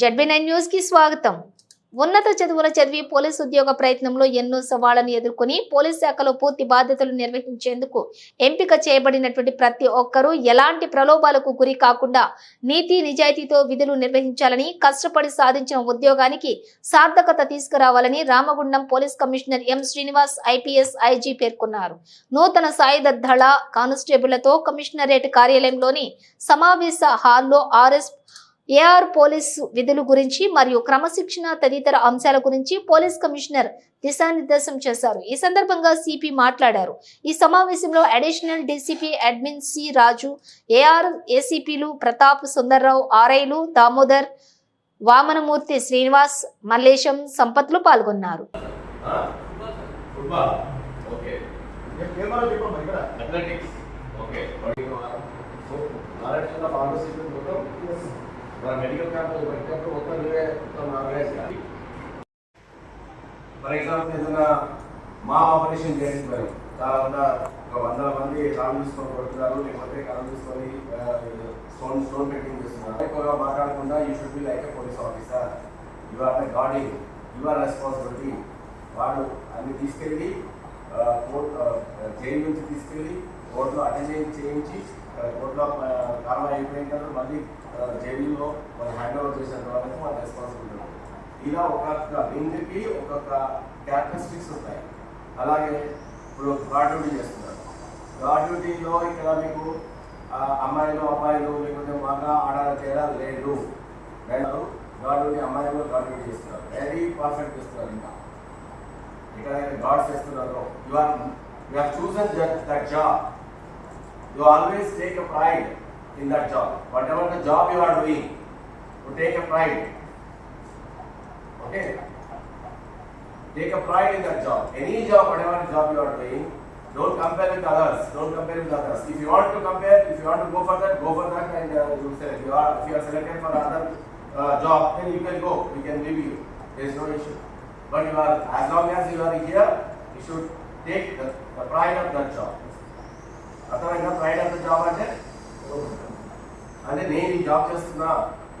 ZB nine న్యూస్కి స్వాగతం. ఉన్నత చదువుల చదివి పోలీస్ ఉద్యోగ ప్రయత్నంలో ఎన్నో సవాళ్ళను ఎదుర్కొని పోలీస్ శాఖలో పూర్తి బాధ్యతలు నిర్వహించేందుకు ఎంపిక చేయబడినటువంటి ప్రతి ఒక్కరూ ఎలాంటి ప్రలోభాలకు గురి కాకుండా నీతి నిజాయితీతో విధులు నిర్వహించాలని కష్టపడి సాధించిన ఉద్యోగానికి సార్థకత తీసుకురావాలని Ramagundam police commissioner M Srinivas IPS IG పేర్కొన్నారు. నూతన సాయుధ దళ కానిస్టేబుళ్ళతో కమిషనరేట్ కార్యాలయంలోని సమావేశ హాల్లో ఆర్ఎస్ ఏఆర్ పోలీస్ విధుల గురించి మరియు క్రమశిక్షణ తదితర అంశాల గురించి పోలీస్ కమిషనర్ దిశానిర్దేశం చేశారు. ఈ సందర్భంగా సిపి మాట్లాడారు. ఈ సమావేశంలో additional DCP admin C Raju AR ఏసీపీలు Pratap Sundar Rao ఆర్ఐలు దామోదర్ వామనమూర్తి శ్రీనివాస్ మల్లేశం సంపత్లు పాల్గొన్నారు. అథ్లెటిక్స్ ఓకే మన మెడికల్ క్యాంపులు పెట్టినప్పుడు ఒక్కరివే ఆర్గనైజ్ చేయాలి. ఫర్ ఎగ్జాంపుల్ ఏదైనా మా ఆపరేషన్ చేసి మరి. చాలా ఒక వందల మంది కాలం తీసుకొని కొడుతున్నారు లేకపోతే కాలం తీసుకొని స్టోన్ స్టోన్ పెట్టింగ్ చేస్తున్నారు. ఎక్కువగా మాట్లాడకుండా you should be like a police officer you are the guarding you are responsibility వాళ్ళు అన్ని తీసుకెళ్ళి కోర్ట్ జైలు నుంచి తీసుకెళ్ళి కోర్టులో అటెండ్ చేయించి కోర్టులో కారణం అయిపోయిన తర్వాత మళ్ళీ జైలులో వాళ్ళు హ్యాండ్ ఓవర్ చేసిన తర్వాత వాళ్ళ రెస్పాన్సిబిలిటీ ఇలా ఒక్కొక్క వింగ్కి ఒక్కొక్క క్యారెక్టరిస్టిక్స్ ఉంటాయి. అలాగే ఇప్పుడు గార్డ్ డ్యూటీ చేస్తున్నారు. గాడ్ డ్యూటీలో ఇక్కడ మీకు ఆ, అమ్మాయిలు అబ్బాయిలు లేకపోతే మగ ఆడ తేడా లేదు. లేదు గాడ్ డ్యూటీ అమ్మాయిలు గార్డ్ డ్యూటీ చేస్తున్నారు. వెరీ పర్ఫెక్ట్ చేస్తున్నారు ఇంకా. ఇక్కడ గాడ్ చేస్తున్నారు. You are you are chosen that job you always take a pride in that job. Whatever the job you are doing, you take a pride. Okay? Take a pride in that job. Any job, whatever job you are doing, don't compare with others. Don't compare with others. If you want to compare, if you want to go for that, go for that, and uh, you select. You are, if you are selected for another uh, job, then you can go. We can leave you. There is no issue. But you are, as long as you are here, you should take the, the pride of that job. అర్థమైందా? Pride of the job అంటే? అంటే నేను ఈ job చేస్తున్నా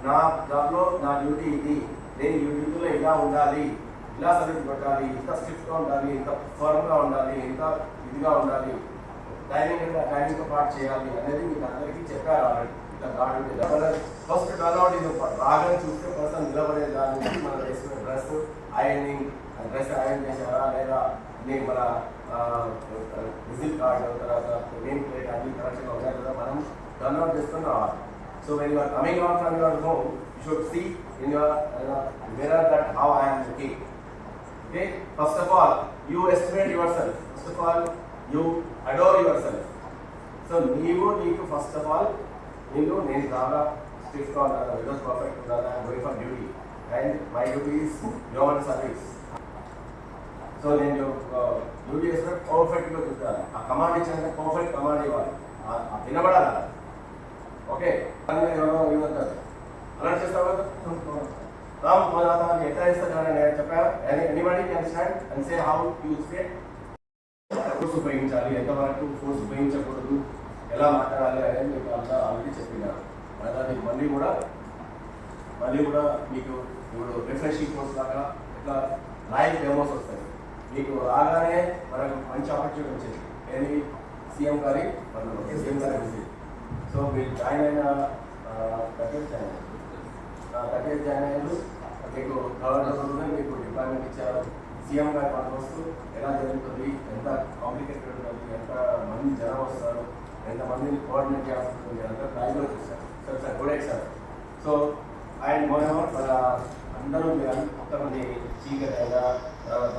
నా జాబ్లో నా duty ఇది. నేను ఈ డ్యూటీలో ఇలా ఉండాలి ఇలా సర్వీస్ పెట్టాలి ఇంత స్ట్రిక్ట్గా ఉండాలి ఇంత ఫర్మ్గా ఉండాలి ఇంత ఇదిగా ఉండాలి. టైమింగ్ అంటే టైమింగ్తో పాటు చేయాలి అనేది మీకు అందరికీ చెప్పారు ఆల్రెడీ. ఇట్లా గాడు ఫస్ట్ టర్న్అవుట్ ఇది రాగానే చూస్తే పర్సన్ నిలబడే దాని నుంచి మనం వేసుకునే డ్రెస్ ఐరనింగ్ డ్రెస్ ఐరన్ చేశారా? లేదా అన్ని మన విజిట్ కార్డు తర్వాత నేమ్ ప్లేట్ అన్ని కరెక్ట్గా ఉన్నాయి కదా మనం టర్న్అవుట్ చేసుకుని రావాలి so when you are coming out from your home you should see in your mirror that how I'm looking Okay, first of all, you estimate yourself. First of all, you adore yourself. So నీవు నీకు first of all నీకు నేను చాలా స్టిఫ్గా ఉండాలి without perfect ఉండాలి. Going for duty and my duty is government service so నేను duty చేసిన పర్ఫెక్ట్గా చూడాలి ఆ కమాండ్ ఇచ్చిన పర్ఫెక్ట్ కమాండ్ ఇవ్వాలి. వినబడాలి ఓకే? ఎవరో ఇవ్వద్దు అలా చేస్తావా రామ్ మన ఎట్లా ఇస్తారు నేను చెప్పాను. Anybody can stand and say how use it force ఉపయోగించాలి. ఎంతవరకు ఫోర్స్ ఉపయోగించకూడదు? ఎలా మాట్లాడాలి అనేది మీకు అంతా ఆల్రెడీ చెప్పినారు. మళ్ళీ మళ్ళీ కూడా మళ్ళీ కూడా మీకు ఇప్పుడు రిఫ్రెషింగ్ కోర్స్ లాగా ఇట్లా లైవ్ డెమోస్ వస్తాయి. మీకు రాగానే మనకు మంచి ఆపర్చునిటీ వచ్చింది. ఏది? సీఎం గారి సీఎం గారి విజిట్ సో మీరు జాయిన్ అయిన ప్యాకేజ్ జాయిన్ అయ్యారు. జాయిన్ అయ్యారు. మీకు గవర్నర్ మీకు డిపార్ట్మెంట్ ఇచ్చారు. సీఎం గారి పదవస్తు ఎలా జరుగుతుంది? ఎంత కాంప్లికేటెడ్ ఉంటుంది? ఎంత మంది జనం వస్తారు? ఎంత మందిని కోఆర్డినేట్ చేయాల్సి ఉంటుంది అంతా లైవ్లో చూస్తారు sir sir good sir so ఆయన మోనవర్ మన అందరూ మీరు కొంతమంది చీకటి అయినా తర్వాత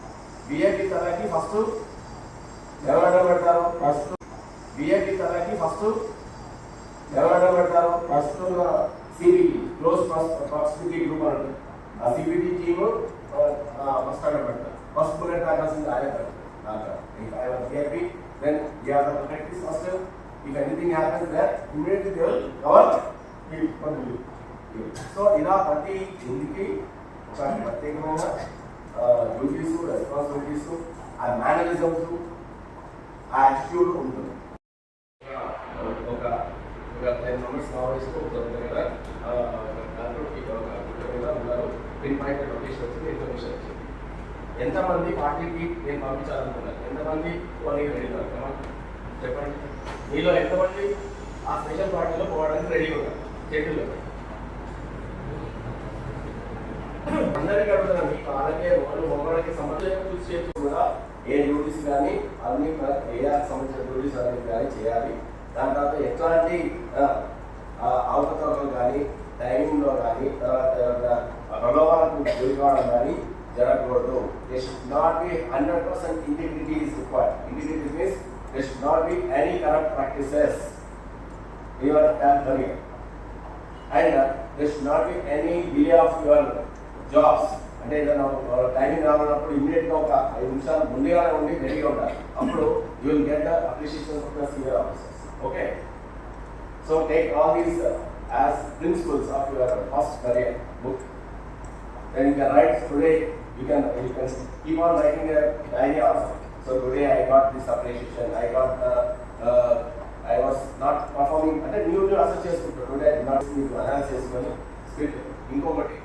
బిఏపీ తలకి ఫస్ట్ ఎవరు పెడతారు ఫస్ట్ బిఏపీ తలకి ఫస్ట్ ఎవరు పెడతారు first CBT close proximity group అంటారు ఆ సిబిటి టీమ్ ఫస్ట్ అక్కడ పెడతారు ఫస్ట్ బుల్లెట్ తాగాల్సింది ఆయన పెడతారు నాకు if I was happy then you have to practise first if anything happens there immediately they will cover so ఇలా ప్రతి ఇంటికి ఒక ప్రత్యేకమైన డ్యూటీస్ రెస్పాన్సిబిలిటీస్ ఆ మేనరిజమ్స్ ఆ యాటిట్యూడ్ ఉంటుంది ఒక ఒక టెన్ మెంబర్స్ మావోయిస్ట్ ఒక దగ్గర దాంట్లో ఒక గుట్ట మీద ఉన్నారు పిన్ పాయింట్ లొకేషన్ వచ్చింది ఇన్ఫర్మేషన్ వచ్చింది ఎంతమంది పార్టీకి నేను పంపించాలనుకున్నాను ఎంతమంది పోనీ రెడీ ఉన్నారు చెప్పండి. మీలో ఎంతమంది ఆ స్పెషల్ పార్టీలో పోవడానికి రెడీ ఉన్నారు? చెట్టులో అందరికీ అడుగుతున్నాను మీకు వాళ్ళకే వాళ్ళు మగవాళ్ళకి సంబంధం చూసి చేసి కూడా ఏ డ్యూటీస్ కానీ అన్ని ఏఆర్ సంబంధించిన డ్యూటీస్ అన్ని కానీ చేయాలి. దాని తర్వాత ఎట్లాంటి అవకతవకలు కానీ టైమింగ్లో కానీ తర్వాత ఏమన్నా ప్రలోభాలకు గురి కావడం కానీ జరగకూడదు. They should not be hundred percent integrity is required integrity means they should not be any corrupt practices your and they should not be any delay of your jobs అంటే ఏదైనా టైమింగ్ రావాలన్నప్పుడు ఇమీడియట్గా ఒక ఐదు నిమిషాలు ముందుగానే ఉండి రెడీగా ఉండాలి. అప్పుడు you will get the appreciation from the senior officers okay so take all these as principles of your first career book then you can write today you can you can keep on writing diary diary so today I got this appreciation I got I was not performing అంటే new new assess చేసుకుంటారు today not మీకు announce చేసుకొని script ఇంకొకటి